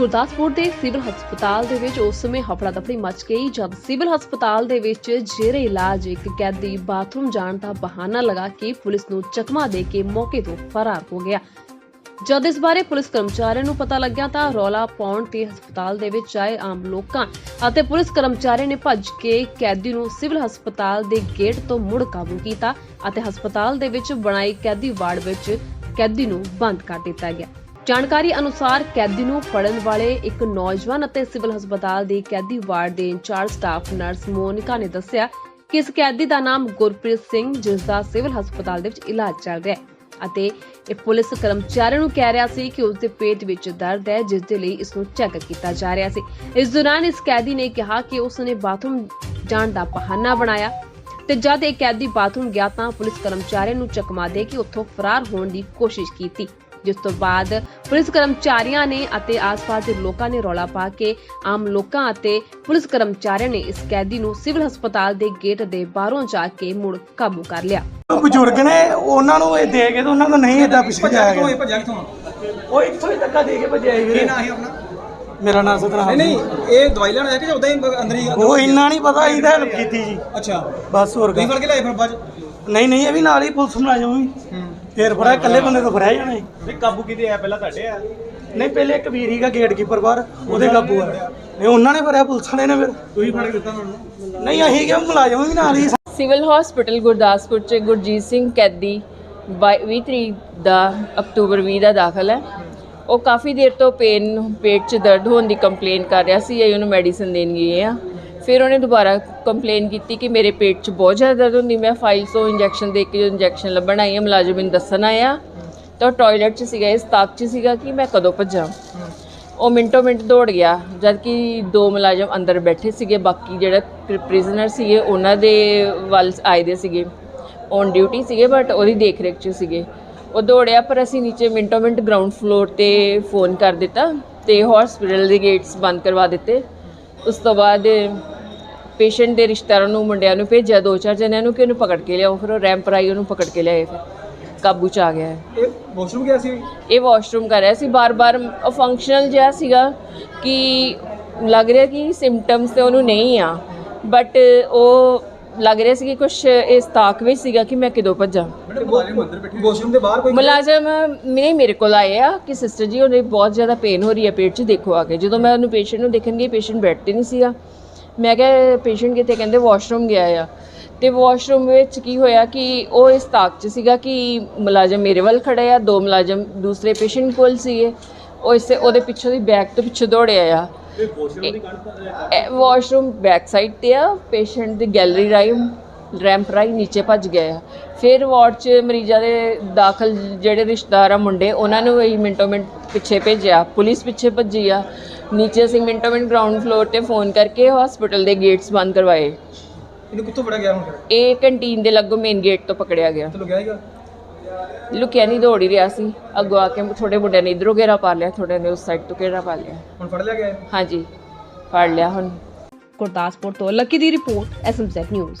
ਗੁਰਦਾਸਪੁਰ ਦੇ ਸਿਵਲ ਹਸਪਤਾਲ ਦੇ ਵਿੱਚ ਉਸ ਸਮੇਂ ਹਫੜਾ ਦਫੜੀ ਮਚ ਗਈ, ਜਦ ਸਿਵਲ ਹਸਪਤਾਲ ਦੇ ਵਿੱਚ ਜੇਰੇ ਇਲਾਜ ਇੱਕ ਕੈਦੀ ਬਾਥਰੂਮ ਜਾਣ ਦਾ ਬਹਾਨਾ ਲਗਾ ਕੇ ਪੁਲਿਸ ਨੂੰ ਚਕਮਾ ਦੇ ਕੇ ਮੌਕੇ ਤੋਂ ਫਰਾਰ ਹੋ ਗਿਆ। ਜਦ ਇਸ ਬਾਰੇ ਪੁਲਿਸ ਕਰਮਚਾਰੀਆਂ ਨੂੰ ਪਤਾ ਲੱਗਿਆ ਤਾਂ ਰੌਲਾ ਪਾਉਣ ਤੇ ਹਸਪਤਾਲ ਦੇ ਵਿੱਚ ਆਏ ਆਮ ਲੋਕਾਂ ਅਤੇ ਪੁਲਿਸ ਕਰਮਚਾਰੀ ਨੇ ਭੱਜ ਕੇ ਕੈਦੀ ਨੂੰ ਸਿਵਲ ਹਸਪਤਾਲ ਦੇ ਗੇਟ ਤੋਂ ਮੁੜ ਕਾਬੂ ਕੀਤਾ ਅਤੇ ਹਸਪਤਾਲ ਦੇ ਵਿੱਚ ਬਣਾਈ ਕੈਦੀ ਵਾਰਡ ਵਿੱਚ ਕੈਦੀ ਨੂੰ ਬੰਦ ਕਰ ਦਿੱਤਾ ਗਿਆ। ਜਾਣਕਾਰੀ ਅਨੁਸਾਰ ਕੈਦੀ ਨੂੰ ਫੜਨ ਵਾਲੇ ਇੱਕ ਨੌਜਵਾਨ ਅਤੇ ਸਿਵਲ ਹਸਪਤਾਲ ਦੇ ਕੈਦੀ ਵਾਰਡ ਦੇ ਇੰਚਾਰਜ ਸਟਾਫ ਨਰਸ ਮੋਨਿਕਾ ਨੇ ਦੱਸਿਆ ਕਿ ਇਸ ਕੈਦੀ ਦਾ ਨਾਮ ਗੁਰਪ੍ਰੀਤ ਸਿੰਘ, ਜਿਸ ਦਾ ਸਿਵਲ ਹਸਪਤਾਲ ਦੇ ਵਿੱਚ ਇਲਾਜ ਚੱਲ ਰਿਹਾ ਹੈ ਅਤੇ ਇਹ ਪੁਲਿਸ ਕਰਮਚਾਰੀਆਂ ਨੂੰ ਕਹਿ ਰਿਹਾ ਸੀ ਕਿ ਉਸ ਦੇ ਪੇਟ ਵਿੱਚ ਦਰਦ ਹੈ, ਜਿਸ ਦੇ ਲਈ ਇਸ ਨੂੰ ਚੈੱਕ ਕੀਤਾ ਜਾ ਰਿਹਾ ਸੀ। ਇਸ ਦੌਰਾਨ ਇਸ ਕੈਦੀ ਨੇ ਕਿਹਾ ਕਿ ਉਸ ਨੇ ਬਾਥਰੂਮ ਜਾਣ ਦਾ ਬਹਾਨਾ ਬਣਾਇਆ ਤੇ ਜਦ ਇਹ ਕੈਦੀ ਬਾਥਰੂਮ ਗਿਆ ਤਾਂ ਪੁਲਿਸ ਕਰਮਚਾਰੀਆਂ ਨੂੰ ਚਕਮਾ ਦੇ ਕੇ ਉੱਥੋਂ ਫਰਾਰ ਹੋਣ ਦੀ ਕੋਸ਼ਿਸ਼ ਕੀਤੀ। ਜਿਸ ਤੋਂ ਬਾਅਦ ਪੁਲਿਸ ਕਰਮਚਾਰੀਆਂ ਨੇ ਅਤੇ ਆਸ-ਪਾਸ ਦੇ ਲੋਕਾਂ ਨੇ ਰੌਲਾ ਪਾ ਕੇ ਆਮ ਲੋਕਾਂ ਅਤੇ ਪੁਲਿਸ ਕਰਮਚਾਰੀਆਂ ਨੇ ਇਸ ਕੈਦੀ ਨੂੰ ਸਿਵਲ ਹਸਪਤਾਲ ਦੇ ਗੇਟ ਦੇ ਬਾਹਰੋਂ ਜਾ ਕੇ ਮੁੜ ਕਾਬੂ ਕਰ ਲਿਆ। ਉਹ ਬਜ਼ੁਰਗ ਨੇ ਉਹਨਾਂ ਨੂੰ ਇਹ ਦੇ ਕੇ ਤੇ ਉਹਨਾਂ ਨੂੰ ਨਹੀਂ ਏਦਾਂ ਪਿੱਛੇ ਜਾਇਆ ਗਿਆ। ਭੱਜਿਆ ਕਿੱਥੋਂ? ਉਹ ਇੱਥੋਂ ਹੀ ਧੱਕਾ ਦੇ ਕੇ ਭੱਜਿਆ ਸੀ ਕੀ ਵੀਰੇ ਨਾਂ ਹੈ ਆਪਣਾ? ਮੇਰਾ ਨਾਮ ਸਤਨਾਮ ਨਹੀਂ ਨਹੀਂ ਇਹ ਦਵਾਈ ਲੈਣ ਆਇਆ ਕਿ ਉਦਾਂ ਹੀ ਅੰਦਰ ਹੀ ਉਹ ਇੰਨਾ ਨਹੀਂ ਪਤਾ ਤਾਂ ਹੈਲਪ ਕੀਤੀ ਜੀ। ਅੱਛਾ। ਬਸ ਹੋਰ ਗੱਲ। ਫੜ ਕੇ ਲਿਆਏ ਫਿਰ ਬਾਅਦ? ਨਹੀਂ ਨਹੀਂ ਇਹ ਵੀ ਨਾਲ ਹੀ ਪੁਲਿਸ ਮੁਲਾਜ਼ਮ ਵੀ। ਹੂੰ। ਫੇਰ ਫੜਿਆ ਇਕੱਲੇ ਬੰਦੇ ਤੋਂ ਫੜਿਆ ਜਾਣਾ ਸੀ। ਵੀ ਕਾਬੂ ਕਿਤੇ ਆ ਪਹਿਲਾਂ ਤੁਹਾਡੇ ਆ। ਨਹੀਂ ਪਹਿਲੇ ਇੱਕ ਵੀਰ ਹੀਗਾ ਗੇਟਕੀਪਰ ਬਾਹਰ ਉਹਦੇ ਕਾਬੂ ਆ। ਨਹੀਂ ਉਹਨਾਂ ਨੇ ਫੜਿਆ ਪੁਲਿਸ ਵਾਲੇ ਨੇ ਫਿਰ। ਤੁਸੀਂ ਫੜ ਕੇ ਦਿੱਤਾ ਮੈਨੂੰ ਨਹੀਂ ਅਸੀਂ ਕਿਹਾ ਮੁਲਾਜ਼ਮ ਵੀ ਨਾਲ ਹੀ ਸਿਵਲ ਹਸਪੀਟਲ ਗੁਰਦਾਸਪੁਰ ਚ ਗੁਰਜੀਤ ਸਿੰਘ ਕੈਦੀ 20 ਤਰੀਕ ਦਾ ਅਕਤੂਬਰ 20 ਦਾ ਦਾਖਲ ਹੈ। ਉਹ ਕਾਫੀ ਦੇਰ ਤੋਂ ਪੇਨ ਪੇਟ 'ਚ ਦਰਦ ਹੋਣ ਦੀ ਕੰਪਲੇਨ ਕਰ ਰਿਹਾ ਸੀ ਅਸੀਂ ਉਹਨੂੰ ਮੈਡੀਸਿਨ ਦੇਣ ਗਏ ਆ। ਫਿਰ ਉਹਨੇ ਦੁਬਾਰਾ ਕੰਪਲੇਨ ਕੀਤੀ ਕਿ ਮੇਰੇ ਪੇਟ 'ਚ ਬਹੁਤ ਜ਼ਿਆਦਾ ਦਰਦ ਹੁੰਦੀ। ਮੈਂ ਫਾਈਲ ਤੋਂ ਇੰਜੈਕਸ਼ਨ ਦੇ ਕੇ ਜੋ ਇੰਜੈਕਸ਼ਨ ਲੱਭਣ ਆਈ ਹਾਂ, ਮੁਲਾਜ਼ਮ ਮੈਨੂੰ ਦੱਸਣ ਆਇਆ। ਤਾਂ ਉਹ ਟਾਇਲਟ 'ਚ ਸੀਗਾ, ਇਸ ਤਾਕ 'ਚ ਸੀਗਾ ਕਿ ਮੈਂ ਕਦੋਂ ਭੱਜਾਂ। ਉਹ ਮਿੰਟੋ ਮਿੰਟ ਦੌੜ ਗਿਆ ਜਦ ਕਿ ਦੋ ਮੁਲਾਜ਼ਮ ਅੰਦਰ ਬੈਠੇ ਸੀਗੇ, ਬਾਕੀ ਜਿਹੜਾ ਪ੍ਰਿਜ਼ਨਰ ਸੀਗੇ, ਉਹਨਾਂ ਦੇ ਵੱਲ ਆਏ ਦੇ ਸੀਗੇ। ਔਨ ਡਿਊਟੀ ਸੀਗੇ ਬਟ ਉਹਦੀ ਦੇਖ ਰੇਖ 'ਚ ਸੀਗੇ। ਉਹ ਦੌੜਿਆ, ਪਰ ਅਸੀਂ ਨੀਚੇ ਮਿੰਟੋ ਮਿੰਟ ਗਰਾਊਂਡ ਫਲੋਰ ਤੇ ਫੋਨ ਕਰ ਦਿੱਤਾ ਤੇ ਹਸਪੀਟਲ ਦੇ ਗੇਟਸ ਬੰਦ ਕਰਵਾ ਦਿੱਤੇ। ਉਸ ਤੋਂ ਬਾਅਦ ਪੇਸ਼ੈਂਟ ਦੇ ਰਿਸ਼ਤੇਦਾਰਾਂ ਨੂੰ ਮੁੰਡਿਆਂ ਨੂੰ ਭੇਜਿਆ ਦੋ ਚਾਰ ਜਣਿਆਂ ਨੂੰ ਕਿ ਉਹਨੂੰ ਪਕੜ ਕੇ ਲਿਆਓ ਫਿਰ ਉਹ ਰੈਂਪ ਰਾਈ ਉਹਨੂੰ ਪਕੜ ਕੇ ਲਿਆਏ ਫਿਰ। ਕਾਬੂ ਚ ਆ ਗਿਆ ਹੈ ਇਹ ਵਾਸ਼ਰੂਮ ਗਿਆ ਸੀ? ਇਹ ਵਾਸ਼ਰੂਮ ਕਰ ਰਿਹਾ ਸੀ। ਬਾਰ-ਬਾਰ ਫੰਕਸ਼ਨਲ ਜਿਹਾ ਸੀਗਾ ਕਿ ਲੱਗ ਰਿਹਾ ਕਿ ਸਿੰਪਟਮਸ ਤੇ ਉਹਨੂੰ ਨਹੀਂ ਆ। ਬਟ ਉਹ ਲੱਗ ਰਿਹਾ ਸੀ ਕਿ ਕੁਝ ਇਸ ਤਾਕ ਵਿੱਚ ਸੀਗਾ ਕਿ ਮੈਂ ਕਿਦੋਂ ਭੱਜਾਂ। ਵਾਸ਼ਰੂਮ ਦੇ ਬਾਹਰ ਕੋਈ ਮੁਲਾਜ਼ਮ ਮੇਰੇ ਮੇਰੇ ਕੋਲ ਆਏ ਆ ਕਿ ਸਿਸਟਰ ਜੀ ਉਹਨੇ ਬਹੁਤ ਜ਼ਿਆਦਾ ਪੇਨ ਹੋ ਰਹੀ ਹੈ ਪੇਟ 'ਚ ਦੇਖੋ ਆ ਕੇ। ਜਦੋਂ ਮੈਂ ਉਹਨੂੰ ਪੇਸ਼ੈਂਟ ਨੂੰ ਦੇਖਣ ਗਈ ਪੇਸ਼ੈਂਟ ਬੈੱਡ ਤੇ ਨਹੀਂ ਸੀਗਾ। ਮੈਂ ਕਿਹਾ ਪੇਸ਼ੈਂਟ ਕਿਤੇ ਕਹਿੰਦੇ ਵਾਸ਼ਰੂਮ ਗਿਆ ਆ। ਤੇ ਵਾਸ਼ਰੂਮ ਵਿੱਚ ਕੀ ਹੋਇਆ ਕਿ ਉਹ ਇਸ ਤਾਕ 'ਚ ਸੀਗਾ ਕਿ ਮੁਲਾਜ਼ਮ ਮੇਰੇ ਵੱਲ ਖੜੇ ਆ ਦੋ ਮੁਲਾਜ਼ਮ ਦੂਸਰੇ ਪੇਸ਼ੈਂਟ ਕੋਲ ਸੀਗੇ। ਉਹ ਇਸੇ ਉਹਦੇ ਪਿੱਛੋਂ ਦੀ ਬੈਕ ਤੋਂ ਪਿੱਛੇ ਦੌੜਿਆ ਆ। ਵਾਸ਼ਰੂਮ ਬੈਕ ਸਾਈਡ ਤੇ ਆ ਪੇਸ਼ੈਂਟ ਦੀ ਗੈਲਰੀ ਰਾਈ ਰੈਂਪ ਰਾਈ ਨੀਚੇ ਭੱਜ ਗਏ ਆ। ਫਿਰ ਵਾਰਡ 'ਚ ਮਰੀਜ਼ਾਂ ਦੇ ਦਾਖਲ ਜਿਹੜੇ ਰਿਸ਼ਤੇਦਾਰ ਆ ਮੁੰਡੇ ਉਹਨਾਂ ਨੂੰ ਵੀ ਮਿੰਟੋ ਮਿੰਟ ਪਿੱਛੇ ਭੇਜਿਆ। ਪੁਲਿਸ ਪਿੱਛੇ ਭੱਜੀ ਆ। ਨੀਚੇ ਅਸੀਂ ਮਿੰਟੋ ਮਿੰਟ ਗਰਾਊਂਡ ਫਲੋਰ ਤੇ ਫੋਨ ਕਰਕੇ ਹਸਪੀਟਲ ਦੇ ਗੇਟਸ ਬੰਦ ਕਰਵਾਏ। ਇਹਨੂੰ ਕਿੱਥੋਂ ਫੜਿਆ ਗਿਆ ਹੁਣ ਇਹ ਕੰਟੀਨ ਦੇ ਲੱਗੋ ਮੇਨ ਗੇਟ ਤੋਂ ਪਕੜਿਆ ਗਿਆ। ਚਲੋ ਗਿਆ ਹੀਗਾ ਲੁਕਿਆ ਨਹੀਂ ਦੌੜ ਹੀ ਰਿਹਾ ਸੀ। ਅੱਗੋਂ ਆ ਕੇ ਥੋੜੇ ਮੁੰਡਿਆਂ ਨੇ ਇਧਰੋਂ ਘੇਰਾ ਪਾ ਲਿਆ ਥੋੜੇ ਨੇ ਉਸ ਸਾਈਡ ਤੋਂ ਘੇਰਾ ਪਾ ਲਿਆ। ਹੁਣ ਫੜ ਲਿਆ ਗਿਆ? ਹਾਂਜੀ ਫੜ ਲਿਆ ਹੁਣ। ਗੁਰਦਾਸਪੁਰ ਤੋਂ ਲੱਕੀ ਦੀ ਰਿਪੋਰਟ ਐਸਐਮਜ਼ੈਡ ਨਿਊਜ਼